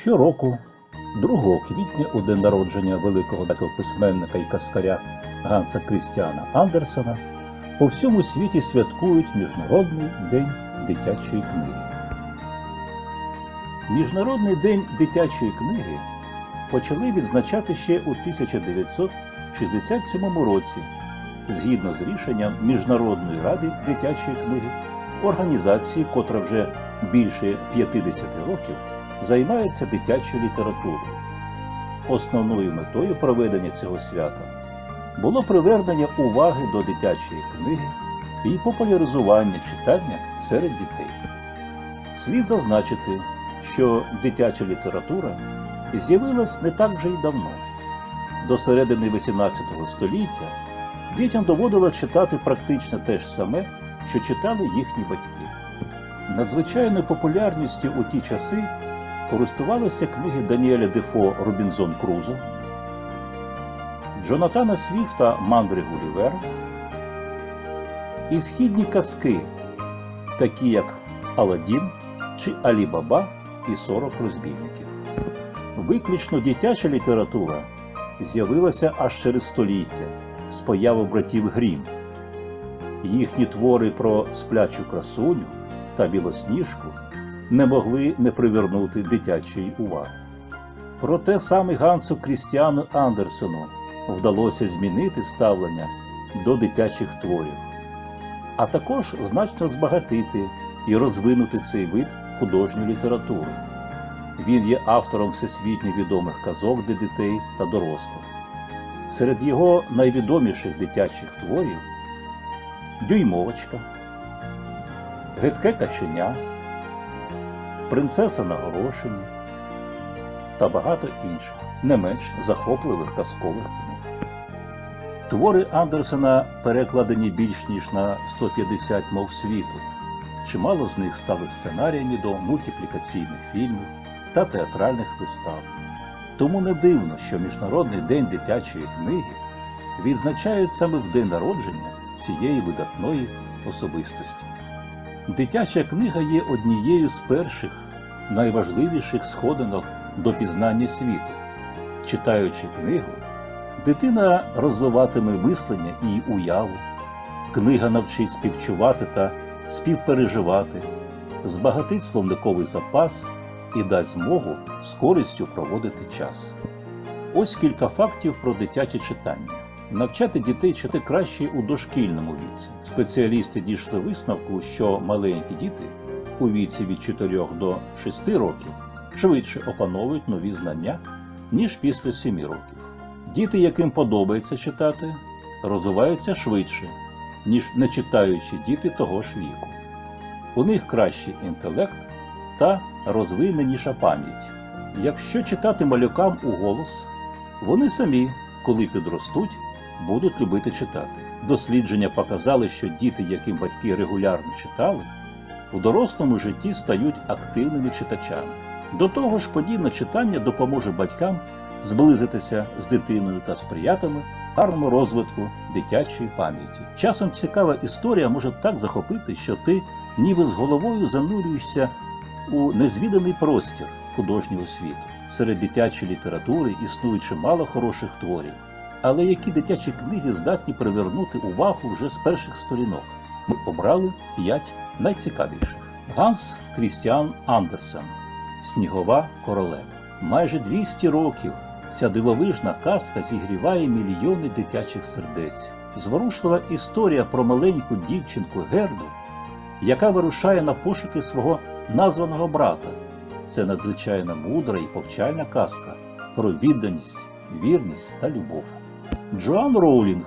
Щороку, 2 квітня, у день народження великого датського письменника і каскаря Ганса Крістіана Андерсона, по всьому світі святкують Міжнародний день дитячої книги. Міжнародний день дитячої книги почали відзначати ще у 1967 році згідно з рішенням Міжнародної ради дитячої книги, організації, котра вже більше 50 років займається дитячою літературою. Основною метою проведення цього свята було привернення уваги до дитячої книги і популяризування читання серед дітей. Слід зазначити, що дитяча література з'явилась не так вже й давно. До середини XVIII століття дітям доводилось читати практично те ж саме, що читали їхні батьки. Надзвичайною популярністю у ті часи користувалися книги Даніеля Дефо Робінзон Крузо, Джонатана Свіфта Мандри Гулівер і східні казки, такі як Аладдін чи Алі Баба і Сорок розбійників. Виключно дитяча література з'явилася аж через століття з появи братів Грім. Їхні твори про сплячу красуню та білосніжку не могли не привернути дитячої уваги. Проте саме Гансу Крістіану Андерсену вдалося змінити ставлення до дитячих творів, а також значно збагатити і розвинути цей вид художньої літератури. Він є автором всесвітньо відомих казок для дітей та дорослих. Серед його найвідоміших дитячих творів Дюймовочка, Гидке каченя, Принцеса на горошині та багато інших, не менш захопливих казкових книг. Твори Андерсена перекладені більш ніж на 150 мов світу. Чимало з них стали сценаріями до мультиплікаційних фільмів та театральних вистав. Тому не дивно, що Міжнародний день дитячої книги відзначають саме в день народження цієї видатної особистості. Дитяча книга є однією з перших найважливіших сходинок до пізнання світу. Читаючи книгу, дитина розвиватиме мислення і уяву, книга навчить співчувати та співпереживати, збагатить словниковий запас і дасть змогу з користю проводити час. Ось кілька фактів про дитяче читання. Навчати дітей читати краще у дошкільному віці. Спеціалісти дійшли висновку, що маленькі діти у віці від 4 до 6 років швидше опановують нові знання, ніж після 7 років. Діти, яким подобається читати, розвиваються швидше, ніж не читаючі діти того ж віку. У них кращий інтелект та розвиненіша пам'ять. Якщо читати малюкам у голос, вони самі, коли підростуть, будуть любити читати. Дослідження показали, що діти, яким батьки регулярно читали, у дорослому житті стають активними читачами. До того ж, подібне читання допоможе батькам зблизитися з дитиною та сприятиме гарному розвитку дитячої пам'яті. Часом цікава історія може так захопити, що ти ніби з головою занурюєшся у незвіданий простір художнього світу. Серед дитячої літератури існує чимало хороших творів. Але які дитячі книги здатні привернути увагу вже з перших сторінок? Ми обрали п'ять найцікавіших. Ганс Крістіан Андерсен Снігова королева. Майже 200 років ця дивовижна казка зігріває мільйони дитячих сердець. Зворушлива історія про маленьку дівчинку Герду, яка вирушає на пошуки свого названого брата. Це надзвичайно мудра і повчальна казка про відданість, вірність та любов. Джоан Роулінг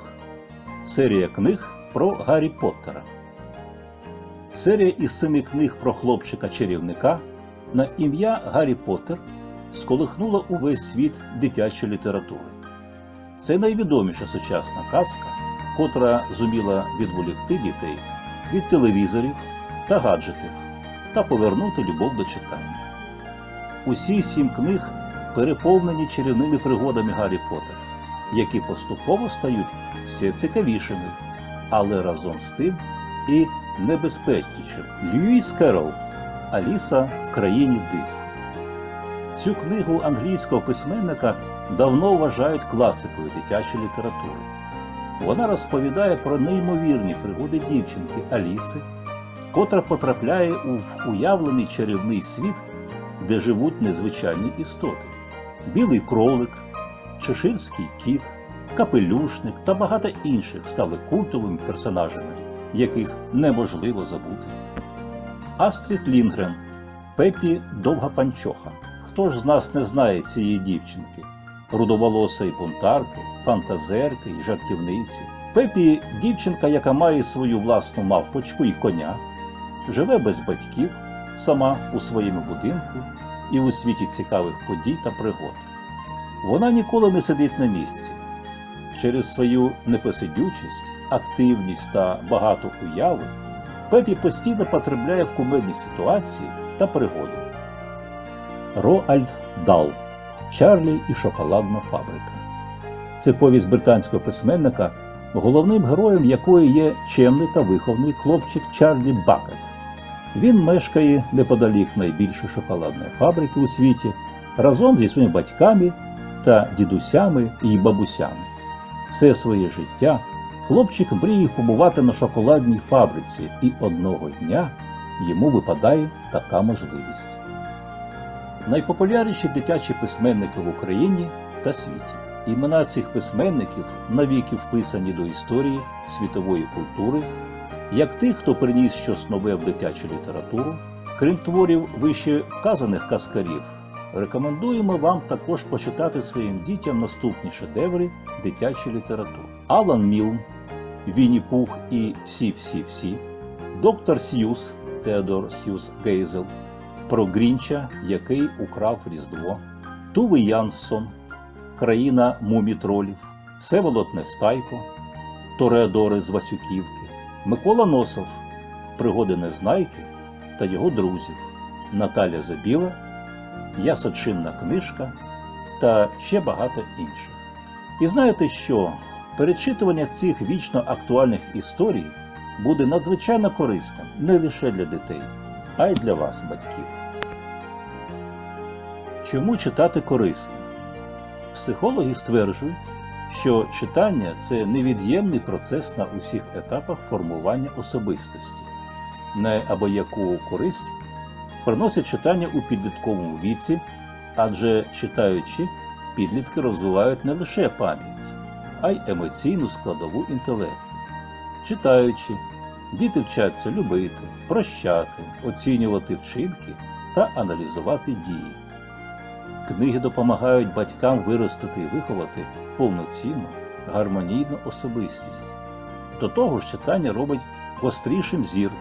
серія книг про Гаррі Поттера. Серія із семи книг про хлопчика-чарівника на ім'я Гаррі Поттер сколихнула увесь світ дитячої літератури. Це найвідоміша сучасна казка, котра зуміла відволікти дітей від телевізорів та гаджетів та повернути любов до читання. Усі сім книг переповнені чарівними пригодами Гаррі Поттера, які поступово стають все цікавішими, але разом з тим і небезпечнішими. Льюіс Керол Аліса в країні див. Цю книгу англійського письменника давно вважають класикою дитячої літератури. Вона розповідає про неймовірні пригоди дівчинки Аліси, котра потрапляє у уявлений чарівний світ, де живуть незвичайні істоти: білий кролик, чеширський кіт, капелюшник та багато інших стали культовими персонажами, яких неможливо забути. Астрід Лінгрен, Пепі Довга Панчоха. Хто ж з нас не знає цієї дівчинки? Рудоволосої бунтарки, фантазерки і жартівниці. Пепі дівчинка, яка має свою власну мавпочку і коня, живе без батьків, сама у своєму будинку і у світі цікавих подій та пригод. Вона ніколи не сидить на місці. Через свою непосидючість, активність та багату уяви Пепі постійно потрапляє в кумедні ситуації та пригоди. Роальд Дал Чарлі і шоколадна фабрика. Це повість британського письменника, головним героєм якої є чемний та виховний хлопчик Чарлі Бакет. Він мешкає неподалік найбільшої шоколадної фабрики у світі разом зі своїми батьками та дідусями і бабусями. Все своє життя хлопчик мріє побувати на шоколадній фабриці, і одного дня йому випадає така можливість. Найпопулярніші дитячі письменники в Україні та світі. Імена цих письменників навіки вписані до історії світової культури, як тих, хто приніс щось нове в дитячу літературу. Крім творів вище вказаних казкарів, рекомендуємо вам також почитати своїм дітям наступні шедеври дитячої літератури: Алан Мілн, Вінні Пух і всі-всі-всі, Доктор Сьюз Теодор Сьюз Гейзел, про Грінча, який украв Різдво, Туве Янсон, Країна мумітролів, Всеволод Нестайко, Тореадори з Васюківки, Микола Носов, Пригоди Незнайки та його друзів, Наталя Забіла, Ясочинна книжка та ще багато інших. І знаєте що? Перечитування цих вічно актуальних історій буде надзвичайно корисним не лише для дітей, а й для вас, батьків. Чому читати корисно? Психологи стверджують, що читання це невід'ємний процес на усіх етапах формування особистості, неабияку користь приносить читання у підлітковому віці, адже читаючи, підлітки розвивають не лише пам'ять, а й емоційну складову інтелекту. Читаючи, діти вчаться любити, прощати, оцінювати вчинки та аналізувати дії. Книги допомагають батькам виростити і виховати повноцінну, гармонійну особистість. До того ж, читання робить гострішим зір,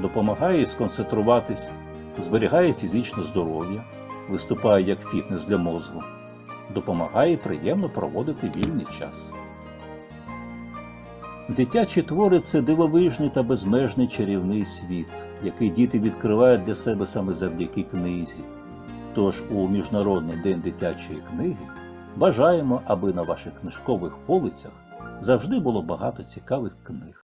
допомагає сконцентруватись, зберігає фізичне здоров'я, виступає як фітнес для мозку, допомагає приємно проводити вільний час. Дитячі твори це дивовижний та безмежний чарівний світ, який діти відкривають для себе саме завдяки книзі. Тож у Міжнародний день дитячої книги бажаємо, аби на ваших книжкових полицях завжди було багато цікавих книг.